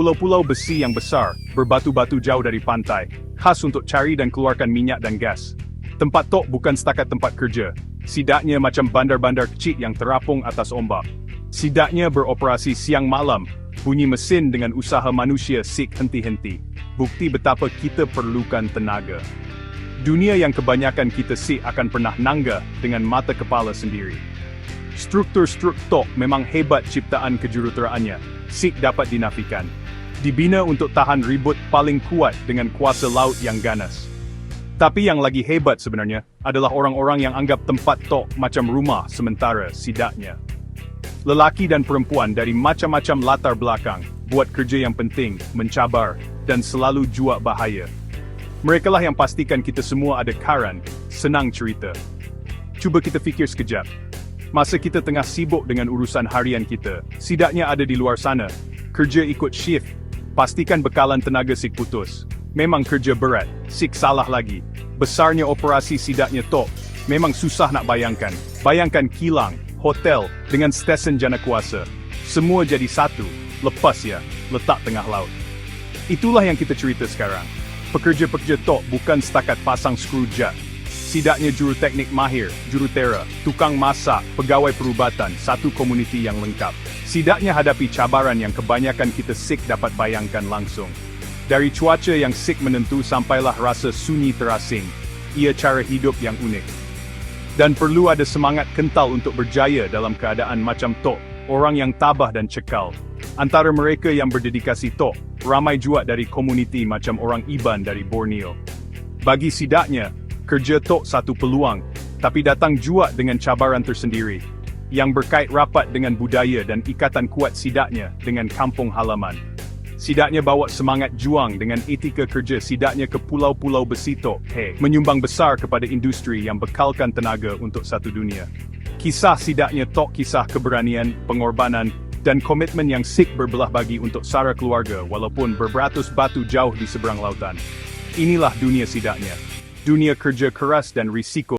Pulau-pulau besi yang besar, berbatu-batu jauh dari pantai, khas untuk cari dan keluarkan minyak dan gas. Tempat Tok bukan setakat tempat kerja, sidaknya macam bandar-bandar kecil yang terapung atas ombak. Sidaknya beroperasi siang malam, bunyi mesin dengan usaha manusia sik henti-henti. Bukti betapa kita perlukan tenaga. Dunia yang kebanyakan kita sik akan pernah nangga dengan mata kepala sendiri. Struktur-struktur Tok memang hebat ciptaan kejuruteraannya, sik dapat dinafikan. Dibina untuk tahan ribut paling kuat dengan kuasa laut yang ganas. Tapi yang lagi hebat sebenarnya adalah orang-orang yang anggap tempat Tok macam rumah sementara sidaknya. Lelaki dan perempuan dari macam-macam latar belakang buat kerja yang penting, mencabar, dan selalu jua bahaya. Merekalah yang pastikan kita semua ada karan, senang cerita. Cuba kita fikir sekejap. Masa kita tengah sibuk dengan urusan harian kita, sidaknya ada di luar sana. Kerja ikut shift. Pastikan bekalan tenaga sik putus. Memang kerja berat, sik salah lagi. Besarnya operasi sidaknya tok. Memang susah nak bayangkan. Bayangkan kilang, hotel, dengan stesen jana kuasa. Semua jadi satu, lepas ya, letak tengah laut. Itulah yang kita cerita sekarang. Pekerja-pekerja tok bukan setakat pasang skru jet. Sidaknya juru teknik mahir, jurutera, tukang masak, pegawai perubatan, satu komuniti yang lengkap. Sidaknya hadapi cabaran yang kebanyakan kita sik dapat bayangkan langsung. Dari cuaca yang sik menentu sampailah rasa sunyi terasing. Ia cara hidup yang unik. Dan perlu ada semangat kental untuk berjaya dalam keadaan macam Tok, orang yang tabah dan cekal. Antara mereka yang berdedikasi Tok, ramai juga dari komuniti macam orang Iban dari Borneo. Bagi sidaknya, kerja Tok satu peluang, tapi datang juga dengan cabaran tersendiri, yang berkait rapat dengan budaya dan ikatan kuat sidaknya dengan kampung halaman. Sidaknya bawa semangat juang dengan etika kerja sidaknya ke pulau-pulau besi Tok, hey, menyumbang besar kepada industri yang bekalkan tenaga untuk satu dunia. Kisah sidaknya Tok kisah keberanian, pengorbanan, dan komitmen yang sik berbelah bagi untuk sara keluarga walaupun berberatus batu jauh di seberang lautan. Inilah dunia sidaknya. Dunia kerja keras dan risiko